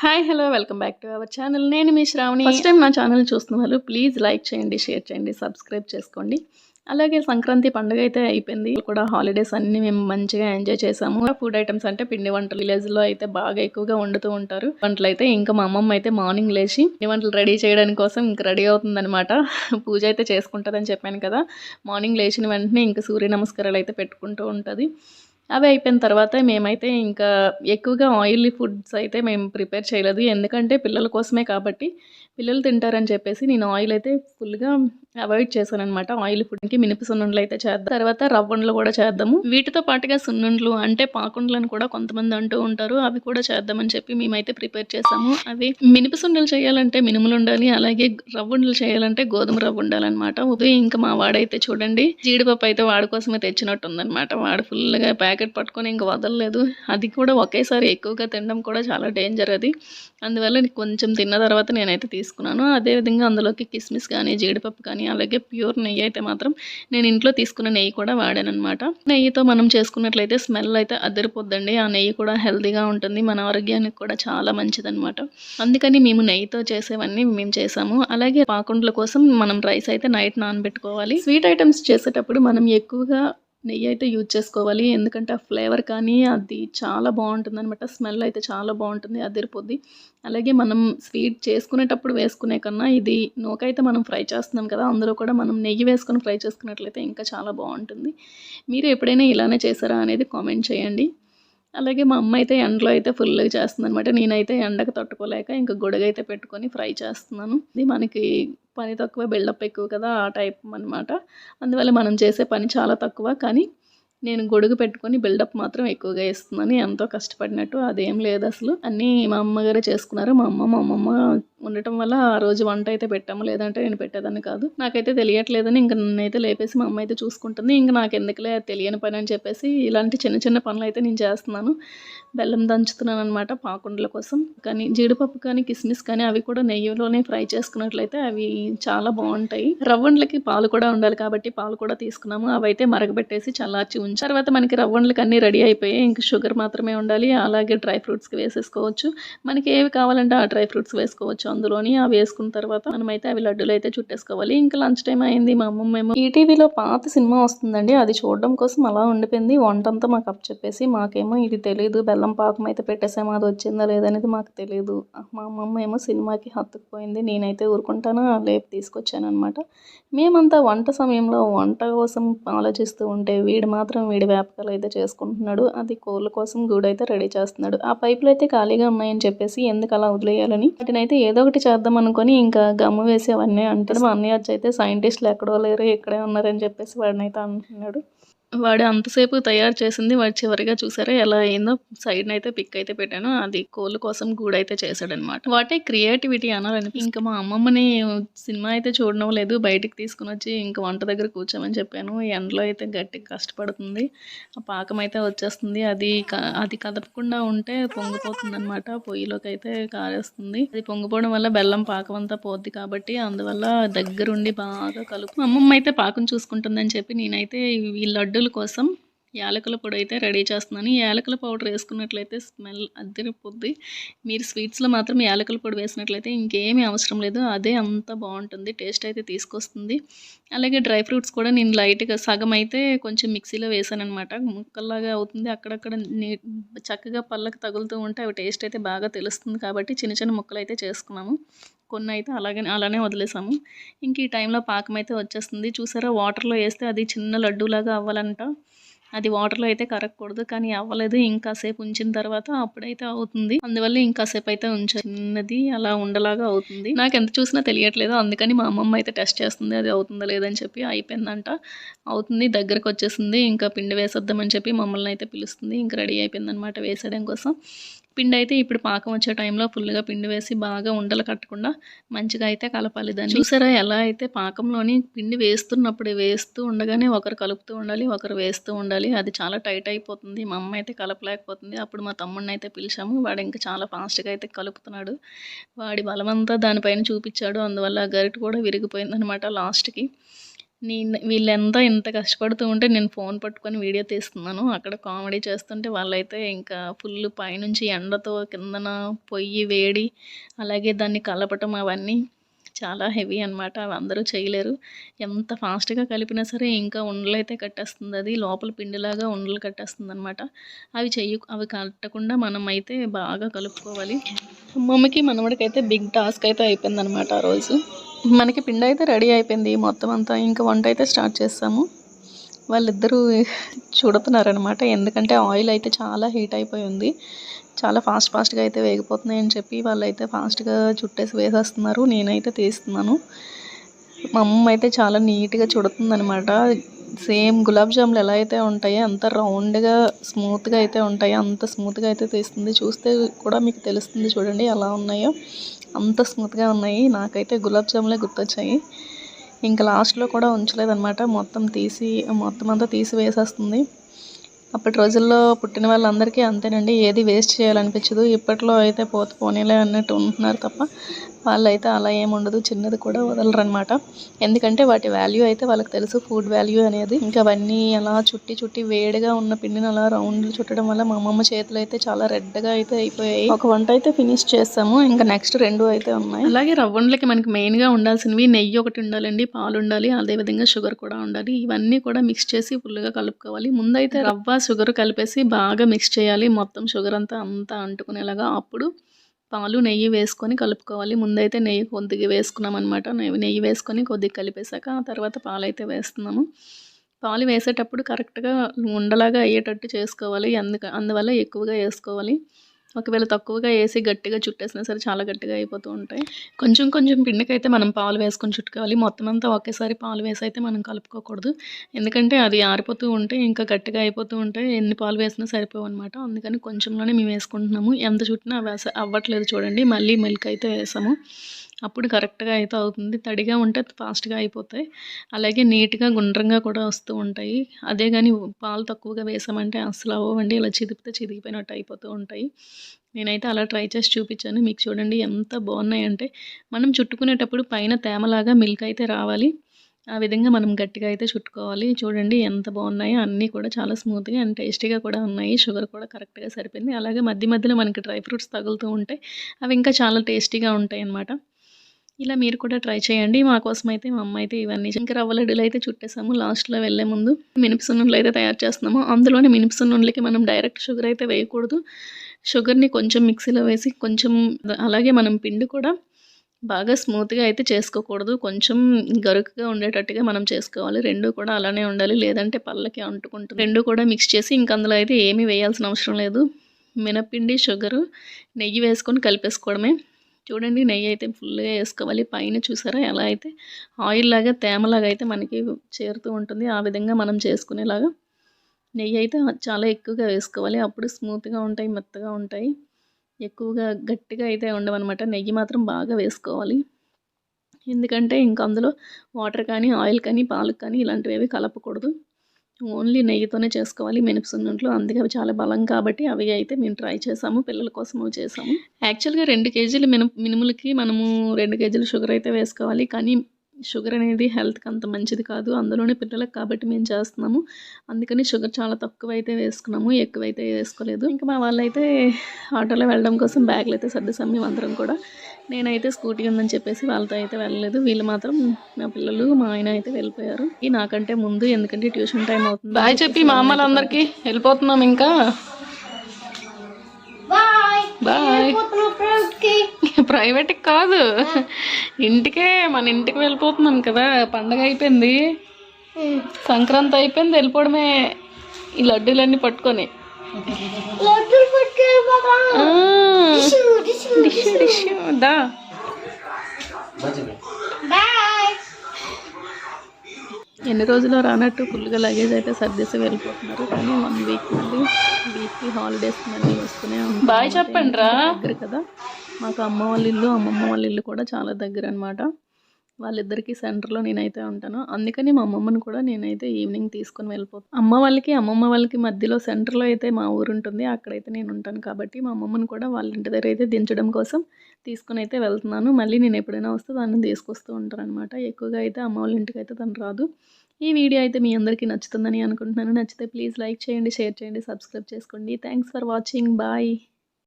Hi hello welcome back to our channel నేను మీ Shravani. First time నా ఛానల్ చూస్తున్న వాళ్ళు ప్లీజ్ లైక్ చేయండి షేర్ చేయండి సబ్స్క్రైబ్ చేసుకోండి. అలాగే సంక్రాంతి పండుగ అయితే అయిపోయింది. కూడా హాలిడేస్ అన్ని మేము మంచిగా ఎంజాయ్ చేసాము. ఫుడ్ ఐటమ్స్ అంటే పిండి వంటలు. విలేజ్లో అయితే బాగా ఎక్కువగా వండుతూ ఉంటారు. వంటలు అయితే ఇంకా మా అమ్మమ్మ అయితే మార్నింగ్ లేచి పిండి వంటలు రెడీ చేయడానికి కోసం ఇంకా రెడీ అవుతుందనమాట పూజ అయితే చేసుకుంటుందని చెప్పాను కదా. మార్నింగ్ లేచిన వెంటనే ఇంకా సూర్య నమస్కారాలు అయితే పెట్టుకుంటూ ఉంటుంది. అవి అయిపోయిన తర్వాత మేమైతే ఇంకా ఎక్కువగా ఆయిలీ ఫుడ్స్ అయితే మేము ప్రిపేర్ చేయలేదు. ఎందుకంటే పిల్లల కోసమే కాబట్టి పిల్లలు తింటారని చెప్పేసి నేను ఆయిల్ అయితే ఫుల్గా అవాయిడ్ చేశాను అనమాట ఆయిల్ ఫుడ్కి మినప సున్నుండలు అయితే చేద్దాం. తర్వాత రవ్వండ్లు కూడా చేద్దాము. వీటితో పాటుగా సున్నుండ్లు అంటే పాకుండ్లను కూడా కొంతమంది అంటూ ఉంటారు. అవి కూడా చేద్దామని చెప్పి మేమైతే ప్రిపేర్ చేసాము. అవి మినప సున్నులు చేయాలంటే మినుములు ఉండాలి. అలాగే రవ్వండ్లు చేయాలంటే గోధుమ రవ్వ ఉండాలన్నమాట. ఉదయం ఇంకా మా వాడైతే చూడండి జీడిపప్పు అయితే వాడి కోసమే తెచ్చినట్టు ఉందన్నమాట వాడు ఫుల్గా ప్యాకెట్ పట్టుకొని ఇంకా వదలలేదు. అది కూడా ఒకేసారి ఎక్కువగా తినడం కూడా చాలా డేంజర్ అది. అందువల్ల కొంచెం తిన్న తర్వాత నేనైతే తీసుకున్నాను తీసుకున్నాను. అదేవిధంగా అందులోకి కిస్మిస్ కానీ జీడిపప్పు కానీ అలాగే ప్యూర్ నెయ్యి అయితే మాత్రం నేను ఇంట్లో తీసుకున్న నెయ్యి కూడా వాడానమాట నెయ్యితో మనం చేసుకున్నట్లయితే స్మెల్ అయితే అదిరిపోద్దండి. ఆ నెయ్యి కూడా హెల్తీగా ఉంటుంది. మన ఆరోగ్యానికి కూడా చాలా మంచిదనమాట అందుకని మేము నెయ్యితో చేసేవన్నీ మేము చేసాము. అలాగే పాకుండ్ల కోసం మనం రైస్ అయితే నైట్ నానబెట్టుకోవాలి. స్వీట్ ఐటమ్స్ చేసేటప్పుడు మనం ఎక్కువగా నెయ్యి అయితే యూజ్ చేసుకోవాలి. ఎందుకంటే ఆ ఫ్లేవర్ కానీ అది చాలా బాగుంటుంది అనమాట స్మెల్ అయితే చాలా బాగుంటుంది అదిరిపోద్ది. అలాగే మనం స్వీట్ చేసుకునేటప్పుడు వేసుకునే కన్నా ఇది నూకైతే మనం ఫ్రై చేస్తున్నాం కదా అందులో కూడా మనం నెయ్యి వేసుకొని ఫ్రై చేసుకున్నట్లయితే ఇంకా చాలా బాగుంటుంది. మీరు ఎప్పుడైనా ఇలానే చేశారా అనేది కామెంట్ చేయండి. అలాగే మా అమ్మ అయితే ఎండలో అయితే ఫుల్గా చేస్తుంది అనమాట నేనైతే ఎండకు తట్టుకోలేక ఇంకా గొడుగైతే పెట్టుకొని ఫ్రై చేస్తున్నాను. ఇది మనకి పని తక్కువ బిల్డప్ ఎక్కువ కదా ఆ టైప్ అనమాట అందువల్ల మనం చేసే పని చాలా తక్కువ. కానీ నేను గొడుగు పెట్టుకొని బిల్డప్ మాత్రం ఎక్కువగా ఇస్తున్నాను ఎంతో కష్టపడినట్టు అదేం లేదు అసలు. అన్నీ మా అమ్మగారే చేసుకున్నారు. మా అమ్మ మా అమ్మమ్మ ఉండటం వల్ల ఆ రోజు వంట అయితే పెట్టాము. లేదంటే నేను పెట్టేదాన్ని కాదు. నాకైతే తెలియట్లేదని ఇంక నన్నైతే లేపేసి మా అమ్మ అయితే చూసుకుంటుంది. ఇంకా నాకు ఎందుకులే తెలియని పని అని చెప్పేసి ఇలాంటి చిన్న చిన్న పనులు అయితే నేను చేస్తున్నాను. బెల్లం దంచుతున్నాను అనమాట పాకుండల కోసం. కానీ జీడిపప్పు కానీ కిస్మిస్ కానీ అవి కూడా నెయ్యిలోనే ఫ్రై చేసుకున్నట్లయితే అవి చాలా బాగుంటాయి. రవ్వండ్లకి పాలు కూడా ఉండాలి కాబట్టి పాలు కూడా తీసుకున్నాము. అవి అయితే మరగబెట్టేసి చల్లార్చి ఉంచి. తర్వాత మనకి రవ్వండ్లకి అన్నీ రెడీ అయిపోయాయి ఇంకా షుగర్ మాత్రమే ఉండాలి. అలాగే డ్రై ఫ్రూట్స్కి వేసేసుకోవచ్చు. మనకి ఏవి కావాలంటే ఆ డ్రై ఫ్రూట్స్ వేసుకోవచ్చు. అందులోని అవి వేసుకున్న తర్వాత మనమైతే అవి లడ్డూలు అయితే చుట్టేసుకోవాలి. ఇంకా లంచ్ టైం అయింది మా అమ్మమ్మ ఏమో ఈటీవీలో పాత సినిమా వస్తుందండి. అది చూడడం కోసం అలా ఉండిపోయింది. వంట అంతా మాకు అప్ చెప్పేసి మాకేమో ఇది తెలియదు బెల్లం పాకం అయితే పెట్టేసాము అది వచ్చిందా లేదనేది మాకు తెలియదు మా అమ్మమ్మ ఏమో సినిమాకి హత్తుకుపోయింది. నేనైతే ఊరుకుంటాను లేపు తీసుకొచ్చాను అనమాట మేమంతా వంట సమయంలో వంట కోసం ఆలోచిస్తూ ఉంటే వీడు మాత్రం వీడి వ్యాపకాలు అయితే చేసుకుంటున్నాడు. అది కోళ్ళ కోసం గూడైతే రెడీ చేస్తున్నాడు. ఆ పైపులు అయితే ఖాళీగా ఉన్నాయని చెప్పేసి ఎందుకు అలా వదిలేయాలని వాటినైతే ఏదో ఒకటి చేద్దాం అనుకొని ఇంకా గమ్ము వేసి అవన్నీ అంటాడు. మా అన్నయ్య వచ్చి అయితే సైంటిస్టులు ఎక్కడో లేరు ఇక్కడే ఉన్నారని చెప్పేసి వాడినైతే అంటున్నాడు. వాడు అంతసేపు తయారు చేసింది వాడు చివరిగా చూసారా ఎలా అయిందో. సైడ్ అయితే పిక్ అయితే పెట్టాను. అది కోళ్ళ కోసం గూడైతే చేశాడనమాట వాటే క్రియేటివిటీ అనాలని ఇంకా మా అమ్మమ్మని సినిమా అయితే చూడడం లేదు. బయటికి తీసుకుని వచ్చి ఇంకా వంట దగ్గర కూర్చోమని చెప్పాను. ఎండలో అయితే గట్టిగా కష్టపడుతుంది. ఆ పాకం అయితే వచ్చేస్తుంది. అది క- అది కదపకుండా ఉంటే పొంగిపోతుంది అనమాట పొయ్యిలోకి అయితే కారేస్తుంది. అది పొంగిపోవడం వల్ల బెల్లం పాకం అంతా పోద్ది కాబట్టి అందువల్ల దగ్గరుండి బాగా కలుపు. అమ్మమ్మ అయితే పాకం చూసుకుంటుందని చెప్పి నేనైతే ఈ లడ్డూల కోసం యాలకుల పొడి అయితే రెడీ చేస్తున్నాను. యాలకుల పౌడర్ వేసుకున్నట్లయితే స్మెల్ అద్దరిపోద్ది. మీరు స్వీట్స్లో మాత్రం యాలకుల పొడి వేసినట్లయితే ఇంకేమీ అవసరం లేదు. అదే అంత బాగుంటుంది. టేస్ట్ అయితే తీసుకొస్తుంది. అలాగే డ్రై ఫ్రూట్స్ కూడా నేను లైట్గా సగం అయితే కొంచెం మిక్సీలో వేసాను అనమాట ముక్కల్లాగా అవుతుంది. అక్కడక్కడ నీ చక్కగా పళ్ళకు తగులుతూ ఉంటే అవి టేస్ట్ అయితే బాగా తెలుస్తుంది కాబట్టి చిన్న చిన్న ముక్కలు అయితే చేసుకున్నాము. కొన్ని అయితే అలాగే అలానే వదిలేసాము. ఇంక ఈ టైంలో పాకం అయితే వచ్చేస్తుంది. చూసారా? వాటర్లో వేస్తే అది చిన్న లడ్డూలాగా అవ్వాలంట. అది వాటర్లో అయితే కరగకూడదు కానీ అవ్వలేదు. ఇంకాసేపు ఉంచిన తర్వాత అప్పుడైతే అవుతుంది. అందువల్ల ఇంకాసేపు అయితే ఉంచినది అలా ఉండలాగా అవుతుంది. నాకు ఎంత చూసినా తెలియట్లేదు. అందుకని మా అమ్మమ్మ అయితే టెస్ట్ చేస్తుంది. అది అవుతుందా లేదని చెప్పి అయిపోయిందంట. అవుతుంది. దగ్గరకు వచ్చేసింది. ఇంకా పిండి వేసేద్దామని చెప్పి మమ్మల్ని అయితే పిలుస్తుంది. ఇంకా రెడీ అయిపోయిందనమాట వేసేయడం కోసం. పిండి అయితే ఇప్పుడు పాకం వచ్చే టైంలో ఫుల్గా పిండి వేసి బాగా ఉండలు కట్టకుండా మంచిగా అయితే కలపాలి దాన్ని. చూసారా ఎలా అయితే పాకంలోని పిండి వేస్తున్నప్పుడు వేస్తూ ఉండగానే ఒకరు కలుపుతూ ఉండాలి ఒకరు వేస్తూ ఉండాలి. అది చాలా టైట్ అయిపోతుంది. మా అమ్మ అయితే కలపలేకపోతుంది. అప్పుడు మా తమ్ముడిని అయితే పిలిచాము. వాడు ఇంకా చాలా ఫాస్ట్గా అయితే కలుపుతున్నాడు. వాడి బలమంతా దానిపైన చూపించాడు. అందువల్ల గరిట కూడా విరిగిపోయింది అనమాట లాస్ట్కి నేను వీళ్ళంతా ఇంత కష్టపడుతూ ఉంటే నేను ఫోన్ పట్టుకొని వీడియో తీస్తున్నాను. అక్కడ కామెడీ చేస్తుంటే వాళ్ళైతే ఇంకా ఫుల్ పైనుంచి ఎండతో కిందన పొయ్యి వేడి అలాగే దాన్ని కలపటం అవన్నీ చాలా హెవీ అనమాట అవి అందరూ చేయలేరు. ఎంత ఫాస్ట్గా కలిపినా సరే ఇంకా ఉండలు అయితే కట్టేస్తుంది. అది లోపల పిండిలాగా ఉండలు కట్టేస్తుంది అనమాట అవి చెయ్యి అవి కట్టకుండా మనం అయితే బాగా కలుపుకోవాలి. మమ్మకి మనవడికి అయితే బిగ్ టాస్క్ అయితే అయిపోయింది అనమాట ఆ రోజు. మనకి పిండి అయితే రెడీ అయిపోయింది మొత్తం అంతా. ఇంకా వంట అయితే స్టార్ట్ చేస్తాము. వాళ్ళిద్దరూ చూడుతున్నారనమాట ఎందుకంటే ఆయిల్ అయితే చాలా హీట్ అయిపోయి ఉంది. చాలా ఫాస్ట్ ఫాస్ట్గా అయితే వేగిపోతున్నాయి అని చెప్పి వాళ్ళైతే ఫాస్ట్గా చుట్టేసి వేసేస్తున్నారు. నేనైతే తీస్తున్నాను. మా అమ్మ అయితే చాలా నీట్గా చుడుతుందనమాట సేమ్ గులాబ్ జాములు ఎలా అయితే ఉంటాయో అంత రౌండ్గా స్మూత్గా అయితే ఉంటాయో అంత స్మూత్గా అయితే తీస్తుంది. చూస్తే కూడా మీకు తెలుస్తుంది చూడండి ఎలా ఉన్నాయో. అంత స్మూత్గా ఉన్నాయి. నాకైతే గులాబ్ జాములే గుర్తొచ్చాయి. ఇంకా లాస్ట్లో కూడా ఉంచలేదన్నమాట. మొత్తం తీసి మొత్తం అంతా తీసి వేసేస్తుంది. అప్పటి రోజుల్లో పుట్టిన వాళ్ళందరికీ అంతేనండి. ఏది వేస్ట్ చేయాలనిపించదు. ఇప్పట్లో అయితే పోత పోనీలే అన్నట్టు ఉంటున్నారు తప్ప వాళ్ళైతే అలా ఏముండదు చిన్నది కూడా వదలరు అనమాట ఎందుకంటే వాటి వాల్యూ అయితే వాళ్ళకి తెలుసు ఫుడ్ వాల్యూ అనేది. ఇంకా అవన్నీ అలా చుట్టి చుట్టి వేడిగా ఉన్న పిండిని అలా రౌండ్లు చుట్టడం వల్ల మా అమ్మమ్మ చేతులు అయితే చాలా రెడ్గా అయితే అయిపోయాయి. ఒక వంట అయితే ఫినిష్ చేస్తాము ఇంకా నెక్స్ట్ రెండు అయితే ఉన్నాయి. అలాగే రవ్వండ్లకి మనకి మెయిన్గా ఉండాల్సినవి నెయ్యి ఒకటి ఉండాలండి పాలు ఉండాలి అదేవిధంగా షుగర్ కూడా ఉండాలి. ఇవన్నీ కూడా మిక్స్ చేసి ఫుల్గా కలుపుకోవాలి. ముందైతే రవ్వ షుగర్ కలిపేసి బాగా మిక్స్ చేయాలి. మొత్తం షుగర్ అంతా అంతా అంటుకునేలాగా అప్పుడు పాలు నెయ్యి వేసుకొని కలుపుకోవాలి. ముందైతే నెయ్యి కొద్దిగా వేసుకున్నాం అనమాట నెయ్యి వేసుకొని కొద్దిగా కలిపేశాక ఆ తర్వాత పాలు అయితే వేస్తున్నాము. పాలు వేసేటప్పుడు కరెక్ట్గా ఉండలాగా అయ్యేటట్టు చేసుకోవాలి. అందుక అందువల్ల ఎక్కువగా వేసుకోవాలి. ఒకవేళ తక్కువగా వేసి గట్టిగా చుట్టేసినా సరే చాలా గట్టిగా అయిపోతూ ఉంటాయి. కొంచెం కొంచెం పిండికైతే మనం పాలు వేసుకొని చుట్టుకోవాలి. మొత్తం అంతా ఒకేసారి పాలు వేసి అయితే మనం కలుపుకోకూడదు. ఎందుకంటే అది ఆరిపోతూ ఉంటే ఇంకా గట్టిగా అయిపోతూ ఉంటే ఎన్ని పాలు వేసినా సరిపోవు అనమాట అందుకని కొంచెంలోనే మేము వేసుకుంటున్నాము. ఎంత చుట్టినా వేస అవ్వట్లేదు చూడండి. మళ్ళీ మిల్క్ అయితే వేసాము. అప్పుడు కరెక్ట్గా అయితే అవుతుంది. తడిగా ఉంటే ఫాస్ట్గా అయిపోతాయి. అలాగే నీట్గా గుండ్రంగా కూడా వస్తూ ఉంటాయి. అదే కానీ పాలు తక్కువగా వేసామంటే అసలు అవ్వండి ఇలా చిదిపితే చిదిగిపోయినట్టు అయిపోతూ ఉంటాయి. నేనైతే అలా ట్రై చేసి చూపించాను. మీకు చూడండి ఎంత బాగున్నాయంటే మనం చుట్టుకునేటప్పుడు పైన తేమలాగా మిల్క్ అయితే రావాలి. ఆ విధంగా మనం గట్టిగా అయితే చుట్టుకోవాలి. చూడండి ఎంత బాగున్నాయో. అన్నీ కూడా చాలా స్మూత్గా అండ్ టేస్టీగా కూడా ఉన్నాయి. షుగర్ కూడా కరెక్ట్గా సరిపోయింది. అలాగే మధ్య మధ్యలో మనకి డ్రై ఫ్రూట్స్ తగులుతూ ఉంటాయి అవి ఇంకా చాలా టేస్టీగా ఉంటాయి అన్నమాట ఇలా మీరు కూడా ట్రై చేయండి. మా కోసం అయితే మా అమ్మ అయితే ఇవన్నీ ఇంకా రవ్వ లడ్డులు అయితే చుట్టేసాము. లాస్ట్లో వెళ్ళే ముందు మినపసున్నులు అయితే తయారు చేస్తున్నాము. అందులోనే మినపసున్నులకి మనం డైరెక్ట్ షుగర్ అయితే వేయకూడదు. షుగర్ని కొంచెం మిక్సీలో వేసి కొంచెం అలాగే మనం పిండి కూడా బాగా స్మూత్గా అయితే చేసుకోకూడదు. కొంచెం గరుకుగా ఉండేటట్టుగా మనం చేసుకోవాలి. రెండు కూడా అలానే ఉండాలి. లేదంటే పళ్ళకి అంటుకుంటుంది. రెండు కూడా మిక్స్ చేసి ఇంక అందులో అయితే ఏమీ వేయాల్సిన అవసరం లేదు. మినపిండి షుగరు నెయ్యి వేసుకొని కలిపేసుకోవడమే. చూడండి నెయ్యి అయితే ఫుల్గా వేసుకోవాలి. పైన చూసారా ఎలా అయితే ఆయిల్ లాగా తేమలాగా అయితే మనకి చేరుతూ ఉంటుంది. ఆ విధంగా మనం చేసుకునేలాగా నెయ్యి అయితే చాలా ఎక్కువగా వేసుకోవాలి. అప్పుడు స్మూత్గా ఉంటాయి మెత్తగా ఉంటాయి. ఎక్కువగా గట్టిగా అయితే ఉండవన్నమాట. నెయ్యి మాత్రం బాగా వేసుకోవాలి. ఎందుకంటే ఇంకా అందులో వాటర్ కానీ ఆయిల్ కానీ పాలు కానీ ఇలాంటివి కలపకూడదు. ఓన్లీ నెయ్యితోనే చేసుకోవాలి మినపసున్నుంట్లు అందుకే అవి చాలా బలం కాబట్టి అవి అయితే మేము ట్రై చేసాము పిల్లల కోసం చేసాము. యాక్చువల్గా రెండు కేజీలు మిన మినుములకి మనము రెండు కేజీలు షుగర్ అయితే వేసుకోవాలి. కానీ షుగర్ అనేది హెల్త్కి అంత మంచిది కాదు. అందులోనే పిల్లలకు కాబట్టి మేము చేస్తున్నాము. అందుకని షుగర్ చాలా తక్కువ అయితే వేసుకున్నాము ఎక్కువైతే వేసుకోలేదు. ఇంకా మా వాళ్ళైతే ఆటోలో వెళ్ళడం కోసం బ్యాగ్లు అయితే సర్దిసాం మేము అందరం కూడా. నేనైతే స్కూటీ ఉందని చెప్పేసి వాళ్ళతో అయితే వెళ్ళలేదు. వీళ్ళు మాత్రం నా పిల్లలు మా ఆయన అయితే వెళ్ళిపోయారు. ఈ నాకంటే ముందు ఎందుకంటే ట్యూషన్ టైం అవుతుంది. బాయ్ చెప్పి మా అమ్మలందరికీ వెళ్ళిపోతున్నాం ఇంకా. బాయ్ ప్రైవేట్ కాదు. ఇంటికే మన ఇంటికి వెళ్ళిపోతున్నాం కదా. పండగ అయిపోయింది. సంక్రాంతి అయిపోయింది వెళ్ళిపోవడమే. ఈ లడ్డూలన్నీ పట్టుకొని. డిష్ దా. ఎన్ని రోజులు రానట్టు ఫుల్గా లగేజ్ అయితే సర్దేసి వెళ్ళిపోతున్నారు. కానీ వన్ వీక్ మళ్ళీ వీక్లీ హాలిడేస్ మళ్ళీ వస్తూనే బాయ్ చెప్పండి రా దగ్గర కదా. మాకు అమ్మ వాళ్ళ ఇల్లు అమ్మమ్మ వాళ్ళ ఇల్లు కూడా చాలా దగ్గర అనమాట వాళ్ళిద్దరికీ సెంటర్లో నేనైతే ఉంటాను. అందుకని మా అమ్మమ్మని కూడా నేనైతే ఈవినింగ్ తీసుకొని వెళ్ళిపోతాను అమ్మ వాళ్ళకి అమ్మమ్మ వాళ్ళకి మధ్యలో సెంటర్లో అయితే మా ఊరు ఉంటుంది. అక్కడైతే నేను ఉంటాను కాబట్టి మా అమ్మమ్మని కూడా వాళ్ళ ఇంటి దగ్గర అయితే దించడం కోసం తీసుకొని అయితే వెళ్తున్నాను. మళ్ళీ నేను ఎప్పుడైనా వస్తే దాన్ని తీసుకొస్తూ ఉంటారనమాట ఎక్కువగా అయితే అమ్మ వాళ్ళ ఇంటికి అయితే తను రాదు. ఈ వీడియో అయితే మీ అందరికీ నచ్చుతుందని అనుకుంటున్నాను. నచ్చితే ప్లీజ్ లైక్ చేయండి షేర్ చేయండి సబ్స్క్రైబ్ చేసుకోండి. Thanks for watching. బాయ్.